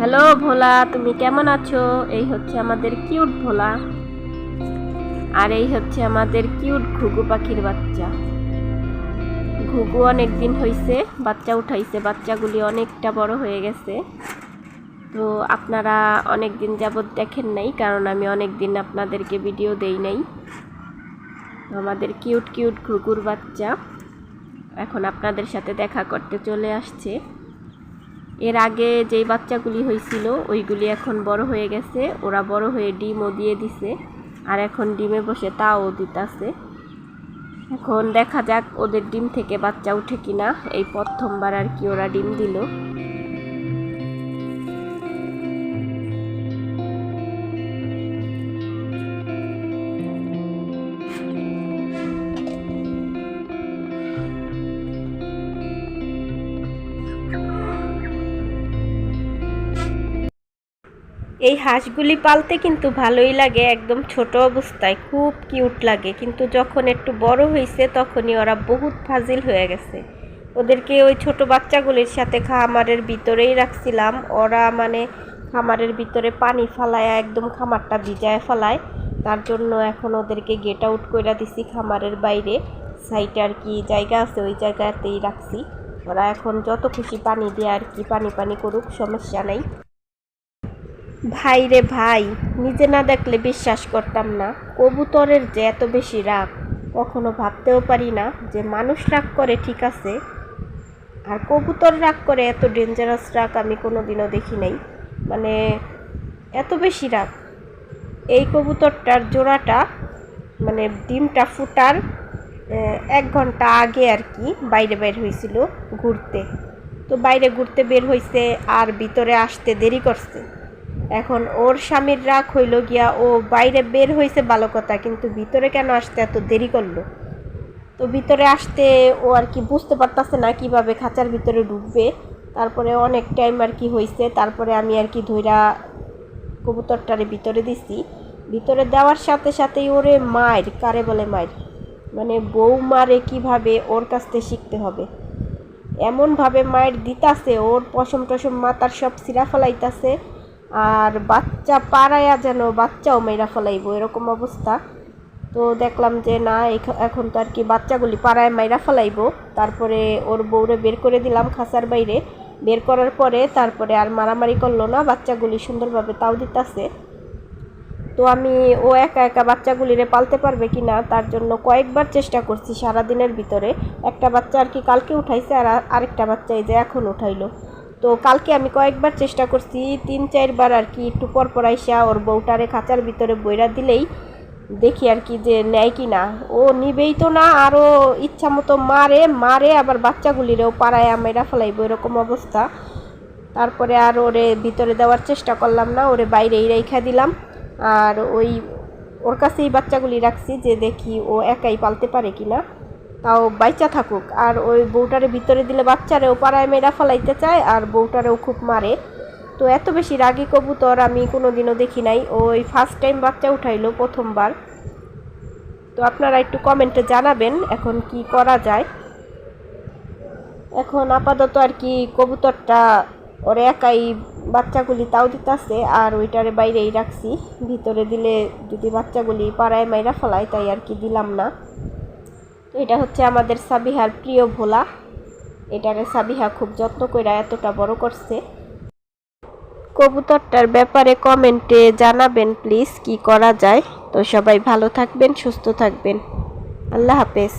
Hello ভোলা, তুমি কেমন আছো? এই হচ্ছে আমাদের কিউট ভোলা। আর এই হচ্ছে আমাদের কিউট ঘুঘু পাখির বাচ্চা। ঘুঘু অনেক দিন হয়েছে বাচ্চা উঠাইছে, বাচ্চাগুলি অনেকটা বড় হয়ে গেছে। তো আপনারা অনেক দিন যাবৎ দেখেন নাই, কারণ আমি অনেক দিন আপনাদেরকে ভিডিও দেই নাই। আমাদের কিউট কিউট ঘুঘুর বাচ্চা এখন আপনাদের সাথে দেখা করতে চলে আসছে। এর আগে যেই বাচ্চাগুলি হয়েছিল, ওইগুলি এখন বড় হয়ে গেছে। ওরা বড় হয়ে ডিমও দিয়ে দিছে, আর এখন ডিমে বসে তাও দিতাছে। এখন দেখা যাক ওদের ডিম থেকে বাচ্চা উঠে কিনা। এই প্রথমবার আর কি ওরা ডিম দিল। এই হাঁসগুলি পালতে কিন্তু ভালোই লাগে, একদম ছোট অবস্থায়। খুব কিউট লাগে। কিন্তু যখন একটু বড় হয়েছে তখনই ওরা বহুত ফাজিল হয়ে গেছে। ওদেরকে ওই ছোট বাচ্চাগুলির সাথে খামারের ভিতরেই রাখছিলাম। ওরা মানে খামারের ভিতরে পানি ফালায় একদম খামারটা ভিজায় ফেলায়। তার জন্য এখন ওদেরকে গেট আউট করে দিছি খামারের বাইরে। সাইডে আর কি জায়গা আছে, ওই জায়গাতেই রাখছি। ওরা এখন যত খুশি পানি দিয়ে আর কি, পানি পানি করুক, সমস্যা নেই। ভাই রে ভাই, নিজে না দেখলে বিশ্বাস করতাম না। কবুতরের যে এত বেশি রাগ, কখনো ভাবতেও পারি না যে মানুষ রাগ করে ঠিক আছে। আর কবুতর রাগ করে এত ডেঞ্জারাস রাগ আমি কোনো দিনও দেখি নাই। মানে এত বেশি রাগ। এই কবুতরটার জোড়াটা মানে ডিমটা ফুটার এক ঘণ্টা আগে আর কি বাইরে বের হয়েছিল ঘুরতে। তো বাইরে ঘুরতে বের হয়েছে আর ভিতরে আসতে দেরি করছে। এখন ওর স্বামীর রাগ হইল গিয়া ও বাইরে বের হয়েছে ভালো কথা কিন্তু ভিতরে কেন আসতে এত দেরি করল? তো ভিতরে আসতে ও আর কি বুঝতে পারতাছে না কীভাবে খাঁচার ভিতরে ঢুকবে। তারপরে অনেক টাইম আর কি হয়েছে তারপরে আমি আর কি ধইরা কবুতরটারে ভিতরে দিছি। ভিতরে দেওয়ার সাথে সাথেই ওরে মায়ের, কারে বলে মায়ের? মানে বউ মারে কীভাবে ওর কাছ থেকে শিখতে হবে? এমনভাবে মায়ের দিতাছে, ওর পশম টসম মাতার সব সিরা ফেলাইতাছে। আর বাচ্চা পাড়ায়া যেন বাচ্চাও মেয়েরা ফেলাইব, এরকম অবস্থা। তো দেখলাম যে না, এখ- এখন তো আর কি বাচ্চাগুলি পাড়ায় মাইরা ফেলাইব। তারপরে ওর বউরে বের করে দিলাম খাঁচার বাইরে। বের করার পরে তারপরে আর মারামারি করল না, বাচ্চাগুলি সুন্দরভাবে তাও দিতাছে। তো আমি, ও একা একা বাচ্চাগুলিরে পালতে পারবে কি না তার জন্য কয়েকবার চেষ্টা করছি সারাদিনের ভিতরে। একটা বাচ্চা আর কি কালকে উঠাইছে, আর আরেকটা বাচ্চা এই যে এখন উঠাইলো। তো কালকে আমি কয়েকবার চেষ্টা করছি, তিন, চারবার আর কি একটু পর পর আইসা ওর বউটারে খাঁচার ভিতরে বইরা দিলেই দেখি আর কি যে নেয় কি না। ও নিবেই তো না আরও ইচ্ছা মতো মারে মারে, আবার বাচ্চাগুলিরেও পাড়ায় মেরা ফেলাইব এরকম অবস্থা। তারপরে আর ওরে ভিতরে দেওয়ার চেষ্টা করলাম না, ওরে বাইরেই রেখা দিলাম। আর ওই ওর কাছেই বাচ্চাগুলি রাখছি যে দেখি ও একাই পালতে পারে কি না। তাও বাইচা থাকুক। আর ওই বউটারে ভিতরে দিলে বাচ্চারেও পাড়ায় মেয়েরা ফেলাইতে চায়, আর বউটারেও খুব মারে। তো এত বেশি রাগী কবুতর আমি কোনো দিনও দেখি নাই। ওই ফার্স্ট টাইম বাচ্চা উঠাইলো প্রথমবার। তো আপনারা একটু কমেন্টে জানাবেন এখন কি করা যায়। এখন আপাতত আর কি কবুতরটা ওরে একাই বাচ্চাগুলি তাও দিতেছে, আর ওইটারে বাইরেই রাখছি। ভিতরে দিলে যদি বাচ্চাগুলি পাড়ায় মাইরা ফেলায়, তাই আর কি দিলাম না। তো এটা হচ্ছে আমাদের সাবিহার প্রিয় ভোলা। এটাকে সাবিহা খুব যত্ন করে এতটা বড় করছে। কবুতরটার ব্যাপারে কমেন্টে জানাবেন প্লিজ কি করা যায়। তো সবাই ভালো থাকবেন, সুস্থ থাকবেন। আল্লাহ হাফেজ।